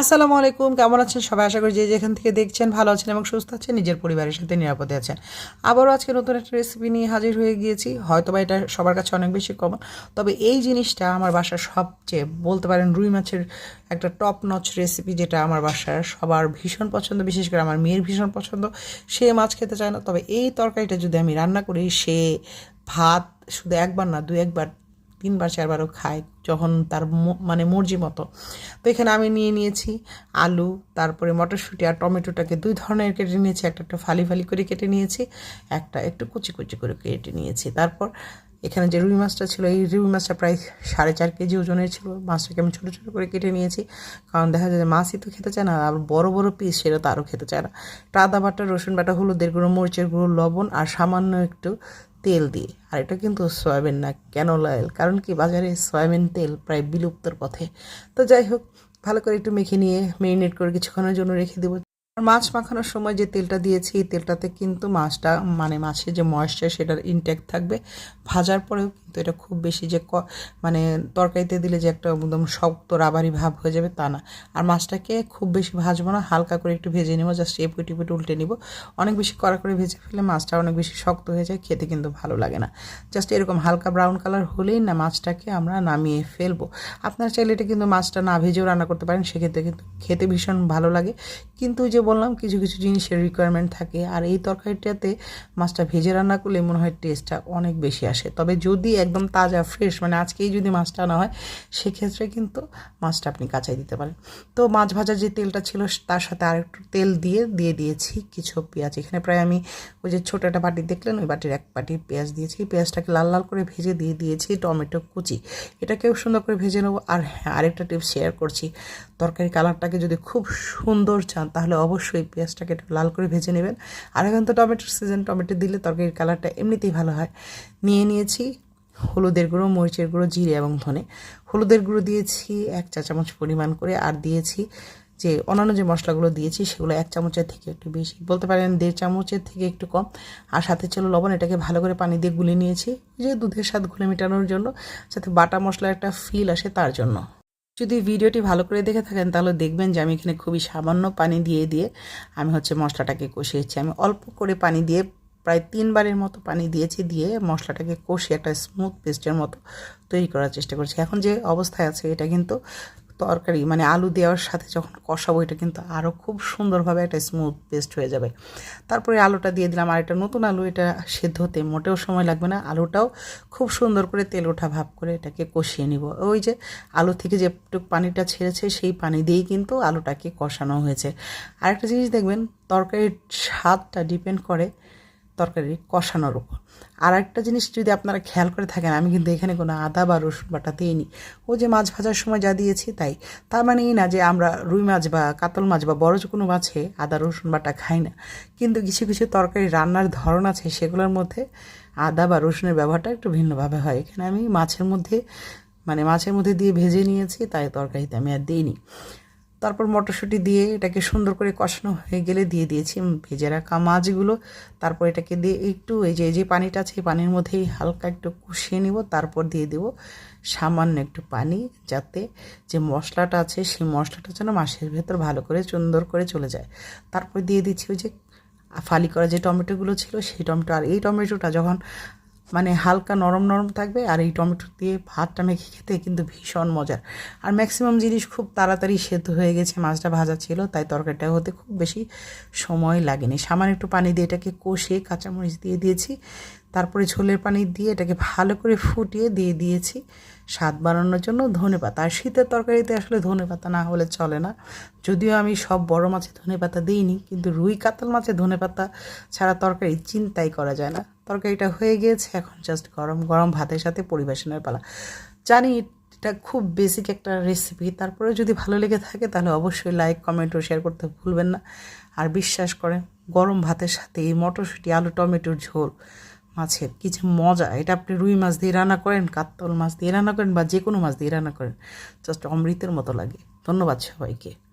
আসসালামু আলাইকুম, কেমন আছেন সবাই? আশা করি যে যেখান থেকে দেখছেন ভালো আছেন এবং সুস্থ আছেন, নিজের পরিবারের সাথে নিরাপদে আছেন। আবারও আজকে নতুন একটা রেসিপি নিয়ে হাজির হয়ে গিয়েছি। হয়তো বা এটা সবার কাছে অনেক বেশি কমন তবে এই জিনিসটা আমার বাসার সবচেয়ে বলতে পারেন রুই মাছের একটা টপ নচ রেসিপি যেটা আমার বাসার সবার ভীষণ পছন্দ, বিশেষ করে আমার মেয়ের ভীষণ পছন্দ। সে মাছ খেতে চায় না, তবে এই তরকারিটা যদি আমি রান্না করি, সে ভাত শুধু একবার না দু একবার তিনবার, চারবারও খায় যখন তার মানে মর্জি মতো। তো এখানে আমি নিয়ে নিয়েছি আলু, তারপরে মটরশুঁটি আর টমেটোটাকে দুই ধরনের কেটে নিয়েছি। একটা একটু ফালি ফালি করে কেটে নিয়েছি, একটা একটু কুচি কুচি করে কেটে নিয়েছি। তারপর এখানে যে রুই মাছটা ছিল, এই রুই মাছটা প্রায় সাড়ে চার কেজি ওজনের ছিল। মাছটাকে আমি ছোটো ছোটো করে কেটে নিয়েছি, কারণ দেখা যায় যে মাছই তো খেতে চায় না, আর বড় বড় পিস সেটা তো আরও খেতে চায় না। আদা বাটা, রসুন বাটা, হলুদের গুঁড়ো, মরিচের গুঁড়ো, লবণ আর সামান্য একটু তেল দিয়ে আর এটা কিন্তু সয়াবিন না কেন অয়েল কারণ কি, বাজারে সয়াবিন তেল প্রায় বিলুপ্তর পথে। তো যাই হোক, ভালো করে একটু মেখে নিয়ে মেরিনেট করে কিছুক্ষণের জন্য রেখে দেবো। আর মাছ মাখানোর সময় যে তেলটা দিয়েছি, এই তেলটাতে কিন্তু মাছটা মানে মাছের যে ময়েশ্চার সেটার ইনট্যাক্ট থাকবে। ভাজার পরেও কিন্তু এটা খুব বেশি যে ক মানে তরকারিতে দিলে যে একটা একদম শক্ত রাবারি ভাব হয়ে যাবে তা না। আর মাছটাকে খুব বেশি ভাজবো না, হালকা করে একটু ভেজে নেব, জাস্ট এপুট এপুট উল্টে নিব। অনেক বেশি কড়া করে ভেজে ফেলে মাছটা অনেক বেশি শক্ত হয়ে যায়, খেতে কিন্তু ভালো লাগে না। জাস্ট এরকম হালকা ব্রাউন কালার হলেই না মাছটাকে আমরা নামিয়ে ফেলব। আপনারা চাইলে এটা কিন্তু মাছটা না ভেজেও রান্না করতে পারেন, সেক্ষেত্রে কিন্তু খেতে ভীষণ ভালো লাগে। কিন্তু যে বললাম, কিছু কিছু জিনিসের রিকোয়ারমেন্ট থাকে, আর এই তরকারিটাতে মাছটা ভেজে রান্না করলে মনে হয় টেস্টটা অনেক বেশি আসে। তবে যদি একদম তাজা ফ্রেশ মানে আজকেই যদি মাছটা আনা হয়, সেক্ষেত্রে কিন্তু মাছটা আপনি কাঁচাই দিতে পারেন। তো মাছ ভাজার যে তেলটা ছিল, তার সাথে আর একটু তেল দিয়ে দিয়ে দিয়েছি কিছু পেঁয়াজ। এখানে প্রায় আমি ওই যে ছোটো একটা বাটি দেখলেন, ওই বাটির এক বাটি পেঁয়াজ দিয়েছি। পেঁয়াজটাকে লাল লাল করে ভেজে দিয়ে দিয়েছি টমেটো কুচি। এটাকেও সুন্দর করে ভেজে নেব। আর হ্যাঁ আরেকটা টিপস শেয়ার করছি, তরকারি কালারটাকে যদি খুব সুন্দর চান, তাহলে অবশ্যই পেঁয়াজটাকে একটু লাল করে ভেজে নেবেন। আর এখন তো টমেটোর সিজন টমেটো দিলে তরকারির কালারটা এমনিতেই ভালো হয়। নিয়ে নিয়েছি হলুদের গুঁড়ো, মরিচের গুঁড়ো, জিরে এবং ধনে। হলুদের গুঁড়ো দিয়েছি এক চা চামচ পরিমাণ করে আর দিয়েছি যে অন্যান্য যে মশলাগুলো দিয়েছি সেগুলো এক চামচের থেকে একটু বেশি। বলতে পারেন দেড় চামচের থেকে একটু কম। আর সাথে ছিল লবণ, এটাকে ভালো করে পানি দিয়ে গুলে নিয়েছি যে দুধের স্বাদ ঘুলে মেটানোর জন্য, যাতে বাটা মশলার একটা ফিল আসে তার জন্য। যদি ভিডিওটি ভালো করে দেখে থাকেন তাহলে দেখবেন যে আমি এখানে খুবই সামান্য পানি দিয়ে দিয়ে আমি হচ্ছে মশলাটাকে কষিয়েছি। আমি অল্প করে পানি দিয়ে প্রায় তিনবারের মতো পানি দিয়েছি, দিয়ে মশলাটাকে কষিয়ে একটা স্মুথ পেস্টের মতো তৈরি করার চেষ্টা করছি। এখন যে অবস্থায় আছে, এটা কিন্তু তরকারি মানে আলু দেওয়ার সাথে যখন কষাবো, এটা কিন্তু আরও খুব সুন্দরভাবে একটা স্মুথ পেস্ট হয়ে যাবে। তারপরে আলুটা দিয়ে দিলাম, আর একটা নতুন আলু, এটা সেদ্ধ হতে মোটেও সময় লাগবে না। আলুটাও খুব সুন্দর করে তেল ওঠা ভাব করে এটাকে কষিয়ে নিব। ওই যে আলু থেকে যেটুক পানিটা ছেড়েছে, সেই পানি দিয়েই কিন্তু আলুটাকে কষানো হয়েছে। আরেকটা জিনিস দেখবেন, তরকারির স্বাদটা ডিপেন্ড করে তরকারি কষানোর উপর। আর একটা জিনিস যদি আপনারা খেয়াল করে থাকেন, আমি কিন্তু এখানে কোনো আদা বা রসুন বাটা দিইনি। ও যে মাছ ভাজার সময় যা দিয়েছি তাই। তার মানে এই না যে আমরা রুই মাছ বা কাতল মাছ বা বড় কোনো মাছে আদা, রসুন বাটা খাই না। কিন্তু কিছু কিছু তরকারি রান্নার ধরন আছে, সেগুলোর মধ্যে আদা বা রসুনের ব্যবহারটা একটু ভিন্নভাবে হয়। এখানে আমি মাছের মধ্যে মানে মাছের মধ্যে দিয়ে ভেজে নিয়েছি, তাই তরকারিতে আমি আর দিইনি। তারপর মটরশুঁটি দিয়ে এটাকে সুন্দর করে কষানো হয়ে গেলে দিয়ে দিয়েছি ভেজে রাখা মাছগুলো। তারপর এটাকে দিয়ে একটু এই যে যে পানিটা আছে, এই পানির মধ্যেই হালকা একটু কষিয়ে নিব। তারপর দিয়ে দেব সামান্য একটু পানি যাতে যে মশলাটা আছে, সেই মশলাটা যেন মাছের ভেতর ভালো করে সুন্দর করে চলে যায়। তারপর দিয়ে দিচ্ছি ওই যে ফালি করা যে টমেটোগুলো ছিল, সেই টমেটো, আর এই টমেটোটা যখন মানে হালকা নরম নরম থাকবে আর এই টমেটো দিয়ে ভাতটা মেখে খেতে কিন্তু ভীষণ মজার। আর ম্যাক্সিমাম জিনিস খুব তাড়াতাড়ি সেদ্ধ হয়ে গেছে, মাছটা ভাজা ছিল, তাই তরকারিটা হতে খুব বেশি সময় লাগেনি। সামান্য একটু পানি দিয়ে এটাকে কষে কাঁচামরিচ দিয়ে দিয়েছি। তারপরে ঝোলের পানি দিয়ে এটাকে ভালো করে ফুটিয়ে দিয়ে দিয়েছি। স্বাদ বাড়ানোর জন্য ধনে পাতা। আর শীতের তরকারিতে আসলে ধনে পাতা না হলে চলে না। যদিও আমি সব বড় মাছে ধনে পাতা দিইনি, কিন্তু রুই কাতল মাছে ধনে পাতা ছাড়া তরকারি চিন্তাই করা যায় না। তরকারিটা হয়ে গিয়েছে, এখন জাস্ট গরম গরম ভাতের সাথে পরিবেশনের পালা। জানি এটা খুব বেসিক একটা রেসিপি তারপরে যদি ভালো লেগে থাকে তাহলে অবশ্যই লাইক কমেন্ট ও শেয়ার করতে ভুলবেন না। আর বিশ্বাস করেন, গরম ভাতের সাথে এই মটরশুঁটি, আলু, টমেটোর ঝোল মাছের কিছু মজা। এটা আপনি রুই মাছ দিয়ে রান্না করেন, কাতল মাছ দিয়ে রান্না করেন বা যে কোনো মাছ দিয়ে রান্না করেন জাস্ট অমৃতের মতো লাগে। ধন্যবাদ সবাইকে।